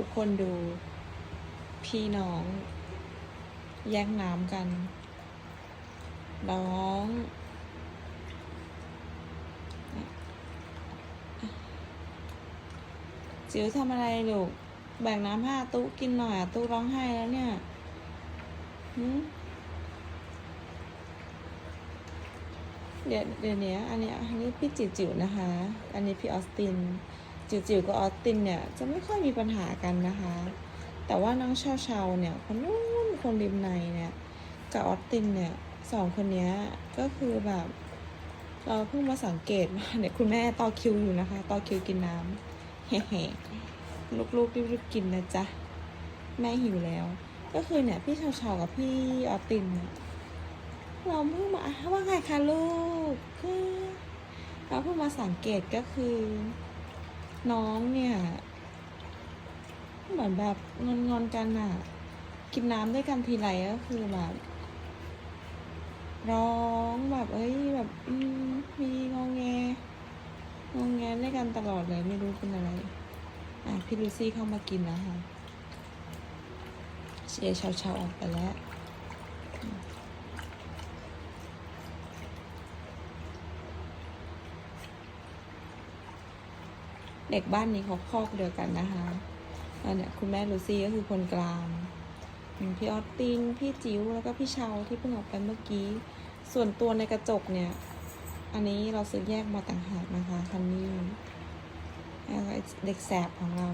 ทุกคนดูพี่น้อง แย่งน้ำกันน้องจิ๋วทำอะไรลูก แบ่งน้ำให้าตุ๊กินหน่อยอาตุ๊ร้องไห้แล้วเนี่ยเดี๋ยวเดี๋ยวนี้อันนี้อันนี้พี่จิ๋วจิ๋วนะคะ อันนี้พี่ออสติน จิ๋วกับออสตินเนี่ยจะไม่ค่อยมีปัญหากันนะคะ แต่ว่าน้องเชาเชาเนี่ยคนนู้นคนริมในเนี่ยกับออสตินเนี่ยสองคนนี้ก็คือแบบเราเพิ่งมาสังเกตว่าเนี่ยคุณแม่ต่อคิวอยู่นะคะต่อคิวกินน้ำแห่ลูกๆรีบๆกินนะจ๊ะแม่หิวแล้ว ก็คือเนี่ยพี่เชาเชากับพี่ออสตินเนี่ยเราเพิ่งมาว่าไงคะลูกคือเราเพิ่งมาสังเกตก็คือ น้องเนี่ย เหมือนแบบงอนงอนๆกันอะกินน้ำด้วยกันทีไรก็คือแบบร้องแบบเอ้ยแบบมมีงองแงงองแงด้วยกันตลอดเลยไม่รู้เป็นอะไร อะพี่ลูซี่เข้ามากินแล้วค่ะเชียร์เชาๆออกไปแล้ว เด็กบ้านนี้เขาคอบเดียวกันนะคะอันเนี่ยคุณแม่ลูซี่ก็คือคนกลางพี่ออตตินพี่จิ๋วแล้วก็พี่เชาที่เพิ่งออกไปเมื่อกี้ ส่วนตัวในกระจกเนี่ย อันนี้เราซื้อแยกมาต่างหากนะคะคันนี้เด็กแสบของเรา